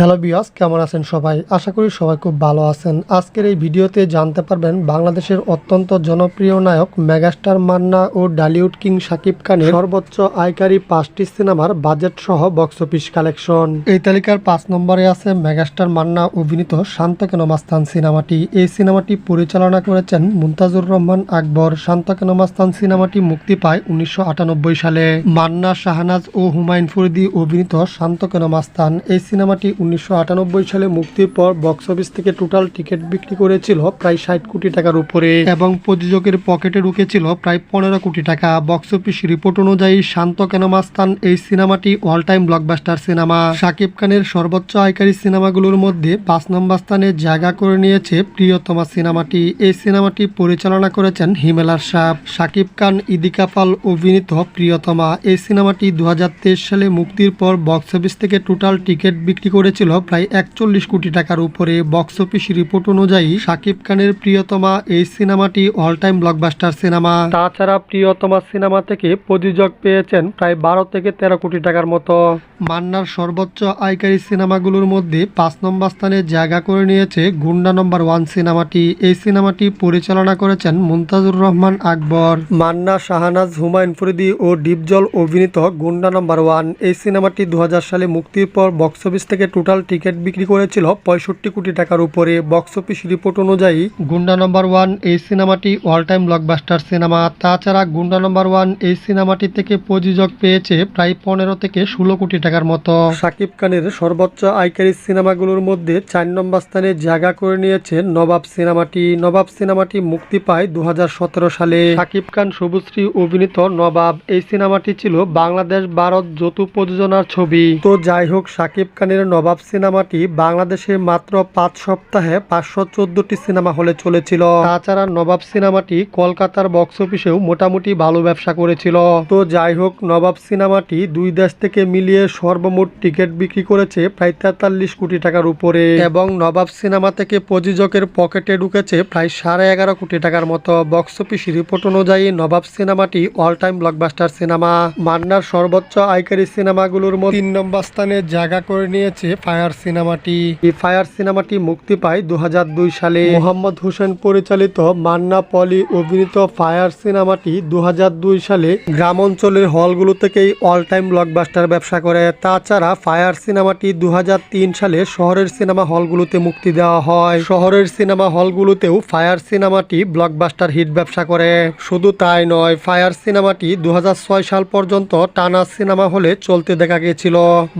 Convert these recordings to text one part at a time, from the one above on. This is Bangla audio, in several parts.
হ্যালো বিয়াস, কেমন আছেন সবাই? আশা করি সবাই খুব ভালো আছেন। আজকের এই ভিডিওতে জানতে পারবেন বাংলাদেশের অত্যন্ত জনপ্রিয় নায়ক মেগাস্টার মান্না ও ডালিউড কিং শাকিব খানের সর্বোচ্চ আয়কারী পাঁচটি সিনেমার বাজেট সহ বক্স অফিস কালেকশন। এই তালিকার পাঁচ নম্বরে আছে মেগাস্টার মান্না অভিনীত শান্ত কেন মাস্তান সিনেমাটি। এই সিনেমাটি পরিচালনা করেছেন মুমতাজুর রহমান আকবর। শান্ত কেন মাস্তান সিনেমাটি মুক্তি পায় উনিশশো আটানব্বই সালে। মান্না শাহনাজ ও হুমায়ুন ফরিদি অভিনীত শান্ত কেন মাস্তান। এই সিনেমাটি উনিশশো আটানব্বই সালে মুক্তির পর বক্স অফিস থেকে টোটাল টিকিট বিক্রি করেছিল প্রায় ষাট কোটি টাকার উপরে এবং প্রযোজকের পকেটে ঢুকেছিল প্রায় পনেরো কোটি টাকা। বক্স অফিস রিপোর্ট অনুযায়ী শান্ত কেন মাস্তান এই সিনেমাটি all time blockbuster cinema. Shakib খানের সর্বোচ্চ আয়কারী সিনেমাগুলোর মধ্যে পাঁচ নম্বর স্থানে জায়গা করে নিয়েছে প্রিয়তমা সিনেমাটি। এই সিনেমাটি পরিচালনা করেছেন হিমেলার সাহ শাকিব খান, ইদিকা পাল, অভিনীত প্রিয়তমা। এই সিনেমাটি দু হাজার তেইশ সালে মুক্তির পর বক্স অফিস থেকে টোটাল টিকিট বিক্রি করেছিল প্রায় একচল্লিশ কোটি টাকার উপরে। বক্স অফিস রিপোর্ট অনুযায়ী শাকিব খানের প্রিয়তমা এই সিনেমাটি অল টাইম ব্লকবাস্টার সিনেমা। তাছাড়া প্রিয়তমা সিনেমা থেকে প্রযোজক পেয়েছেন প্রায় বারো থেকে তেরো কোটি টাকার মতো। মান্নার সর্বোচ্চ আয়কারী সিনেমাগুলোর মধ্যে পাঁচ নম্বর স্থানে জায়গা করে নিয়েছে গুন্ডা নম্বর ওয়ান সিনেমাটি। এই সিনেমাটি পরিচালনা করেছেন মুমতাজুর রহমান আকবর। মান্না, শাহানাজ, হুমায়ুন ফরিদি ও ডিপজল অভিনীত গুন্ডা নম্বর ওয়ান এই সিনেমাটি দু হাজার সালে মুক্তির পর বক্স অফিস থেকে টোটাল টিকিট বিক্রি করেছিল পঁয়ষট্টি কোটি টাকার উপরে। বক্স অফিস রিপোর্ট অনুযায়ী গুন্ডা নম্বর ওয়ান এই সিনেমাটি অল টাইম ব্লকবাস্টার সিনেমা। তাছাড়া গুন্ডা নম্বর ওয়ান এই সিনেমাটি থেকে প্রযোজক পেয়েছে প্রায় পনেরো থেকে ষোলো কোটি টাকার মতো। শাকিব খানের সর্বোচ্চ আয়কারী সিনেমাগুলোর মধ্যে চার নম্বর স্থানে জায়গা করে নিয়েছে নবাব সিনেমাটি। নবাব সিনেমাটি মুক্তি পায় দু হাজার সতেরো সালে। শাকিব খান সবুজশ্রী অভিনীত নবাব, এই সিনেমাটি ছিল বাংলাদেশ ভারত যৌথ প্রযোজনার ছবি। তো যাই হোক শাকিব খানের নবাব সিনেমাটি বাংলাদেশে মাত্র পাঁচ সপ্তাহে পাঁচশো চোদ্দটি সিনেমা হলে চলেছিল। তাছাড়া নবাব সিনেমাটি কলকাতার বক্স অফিসেও মোটামুটি ভালো ব্যবসা করেছিল। তো যাই হোক, নবাব সিনেমাটি দুই দেশ থেকে মিলিয়ে সর্বমোট টিকিট বিক্রি করেছে প্রায় তেতাল্লিশ কোটি টাকার উপরে। এবং নবাব সিনেমা থেকে প্রযোজকের পকেটে ঢুকেছে প্রায় সাড়ে এগারো কোটি টাকার মতো। বক্স অফিস রিপোর্ট অনুযায়ী নবাব সিনেমাটি অল টাইম ব্লকবাস্টার সিনেমা। মান্নার সর্বোচ্চ আয়কারী সিনেমাগুলোর মধ্যে তিন নম্বর স্থানে জায়গা করে নিয়েছে ফায়ার সিনেমাটি। এই ফায়ার সিনেমাটি মুক্তি পায় দু হাজার দুই সালে। মোহাম্মদ হোসেন পরিচালিত মান্না পলি অভিনীত ফায়ার সিনেমাটি দুহাজার দুই সালে গ্রাম অঞ্চলের হলগুলো থেকেই অল টাইম ব্লকবাস্টার ব্যবসা করে। তাছাড়া ফায়ার সিনেমাটি দু হাজার তিন সালে শহরের সিনেমা হলগুলোতে মুক্তি দেওয়া হয়। শহরের সিনেমা হলগুলোতেও ফায়ার সিনেমাটি ব্লকবাস্টার হিট ব্যবসা করে। শুধু তাই নয়, ফায়ার সিনেমাটি দু হাজার ছয় সাল পর্যন্ত টানা সিনেমা হলে চলতে দেখা গিয়েছিল।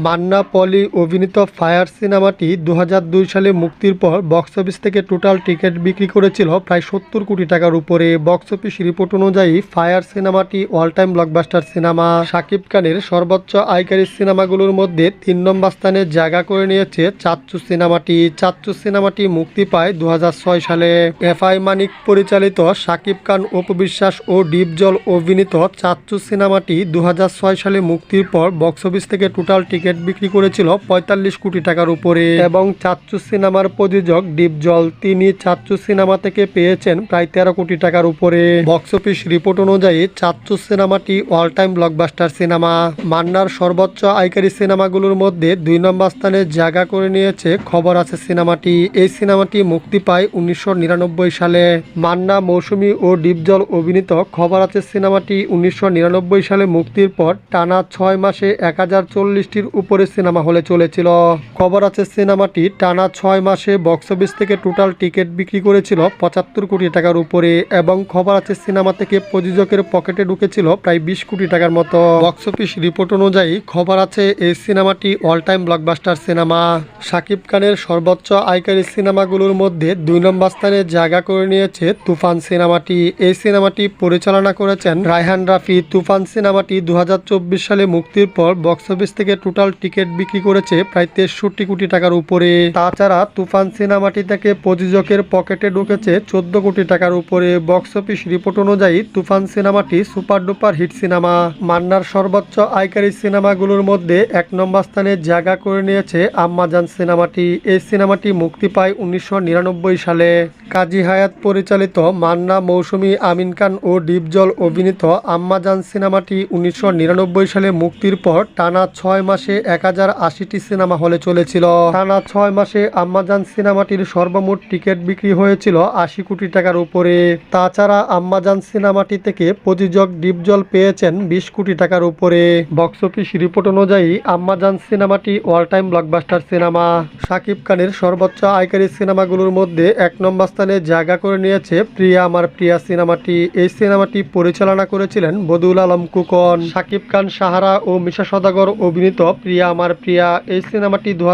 মান্না পলি অভিনীত ফায়ার সিনেমাটি দু হাজার দুই সালে মুক্তির পর বক্স অফিস থেকে টোটাল টিকিট বিক্রি করেছিল প্রায় সত্তর কোটি টাকার উপরে। বক্স অফিস রিপোর্ট অনুযায়ী ফায়ার সিনেমাটি all time blockbuster cinema. Shakib খানের সর্বোচ্চ আয়কারী সিনেমাগুলোর মধ্যে তিন নম্বর স্থানে জায়গা করে নিয়েছে চাচ্চু সিনেমাটি। চাচ্চু সিনেমাটি মুক্তি পায় দু হাজার ছয় সালে। এফ আই মানিক পরিচালিত শাকিব খান অপবিশ্বাস ও ডিপজল অভিনীত চাচ্চু সিনেমাটি দু হাজার ছয় সালে মুক্তির পর বক্স অফিস থেকে টোটাল টিকিট বিক্রি করেছিল পঁয়তাল্লিশ কোটি টাকার উপরে। এবং চাচ্চু সিনেমার প্রযোজক ডিপজল, তিনি চাচ্চু সিনেমা থেকে পেয়েছেন প্রায় তেরো কোটি টাকার উপরে। বক্স অফিস রিপোর্ট অনুযায়ী চাচ্চু সিনেমাটি অল টাইম ব্লকবাস্টার সিনেমা। মান্নার সর্বোচ্চ আয়কারী সিনেমাগুলোর মধ্যে দুই নম্বর স্থানে জায়গা করে নিয়েছে খবর আছে সিনেমাটি। এই সিনেমাটি মুক্তি পায় উনিশশো নিরানব্বই সালে। মান্না, মৌসুমী ও ডিপজল অভিনীত খবর আছে সিনেমাটি উনিশশো নিরানব্বই সালে মুক্তির পর টানা ছয় মাসে এক হাজার চল্লিশটির উপরে সিনেমা হলে চলেছিল। খবর আছে, সিনেমাটি টানা ছয় মাসে বক্স অফিস থেকে টোটাল টিকিট বিক্রি করেছিল পঁচাত্তর কোটি টাকার উপরে এবং খবর আছে, সিনেমা থেকে প্রযোজকের পকেটে ঢুকেছিল প্রায় বিশ কোটি টাকার মতো। বক্স অফিস রিপোর্ট অনুযায়ী, খবর আছে, এই সিনেমাটি all time blockbuster cinema. Shakib খানের সর্বোচ্চ আয়কারী সিনেমাগুলোর মধ্যে দুই নম্বর স্থানে জায়গা করে নিয়েছে তুফান সিনেমাটি। এই সিনেমাটি পরিচালনা করেছেন রায়হান রাফি। তুফান সিনেমাটি দু হাজার চব্বিশ সালে মুক্তির পর বক্স অফিস থেকে টোটাল টিকিট বিক্রি করেছে প্রায় তেষট্টি কোটি টাকার উপরে। তাছাড়া তুফান সিনেমাটি থেকে প্রযোজকের পকেটে ঢুকেছে চোদ্দ কোটি টাকার উপরে। বক্স অফিস রিপোর্ট অনুযায়ী তুফান সিনেমাটি সুপার ডুপার হিট সিনেমা। মান্নার সর্বোচ্চ আয়কারী সিনেমাগুলোর মধ্যে এক নম্বর স্থানে জায়গা করে নিয়েছে আম্মাজান সিনেমাটি। এই সিনেমাটি মুক্তি পায় উনিশশো নিরানব্বই সালে। কাজী হায়াত পরিচালিত মান্না মৌসুমী আমিন খান ও ডিপজল অভিনীত আম্মাজান সিনেমাটি উনিশশো নিরানব্বই সালে মুক্তির পর টানা ছয় মাসে এক হাজার আশিটি সিনেমা হলে চলেছিল। টানা ছয় মাসে আম্মাজান সিনেমাটির সর্বমোট টিকিট বিক্রি হয়েছিল আশি কোটি টাকার উপরে। তাছাড়া আম্মাজান সিনেমাটি থেকে প্রযোজক ডিপজল পেয়েছেন বিশ কোটি টাকার উপরে। বক্স অফিস রিপোর্ট অনুযায়ী আম্মাজান সিনেমাটি all time blockbuster cinema. Shakib খানের সর্বোচ্চ আয়কারী সিনেমাগুলোর মধ্যে এক নম্বর স্থানে জায়গা করে নিয়েছে প্রিয়া আমার প্রিয়া সিনেমাটি। এই সিনেমাটি পরিচালনা করেছিলেন বদুল আলম কুকন। শাকিব খান, সাহারা ও মিশা সদাগর অভিনীত প্রিয়া আমার প্রিয়া। এই সিনেমাটি দু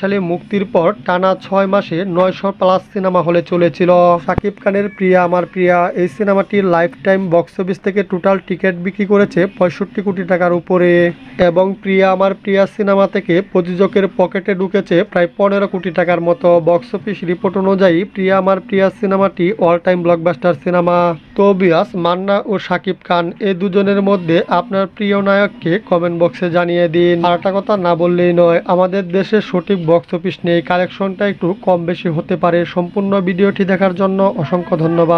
সালে মুক্তির পর টানা ছয় মাসে নয়শো প্লাস সিনেমা হলে চলেছিল। শাকিব খানের প্রিয়া আমার প্রিয়া, এই সিনেমাটি লাইফ টাইম বক্স অফিস থেকে টোটাল টিকিট বিক্রি করেছে পঁয়ষট্টি কোটি টাকার উপরে। এবং প্রিয়া আমার প্রিয়া সিনেমা থেকে প্রযোজকের পকেটে ঢুকেছে প্রায় পনেরো কোটি টাকার মতো। বক্স অফিস রিপোর্ট অনুযায়ী প্রিয়া আমার প্রিয়া সিনেমাটি অল টাইম ব্লকবাস্টার সিনেমা। তো বিয়াস মান্না ও শাকিব খান এ দুজনের মধ্যে আপনার প্রিয় নায়ককে কমেন্ট বক্সে জানিয়ে দিন। আর কথা না বললেই নয় আমাদের দেশে সঠিক বক্স অফিস নেই। কালেকশনটা একটু কম বেশি হতে পারে। সম্পূর্ণ ভিডিওটি দেখার জন্য অসংখ্য ধন্যবাদ।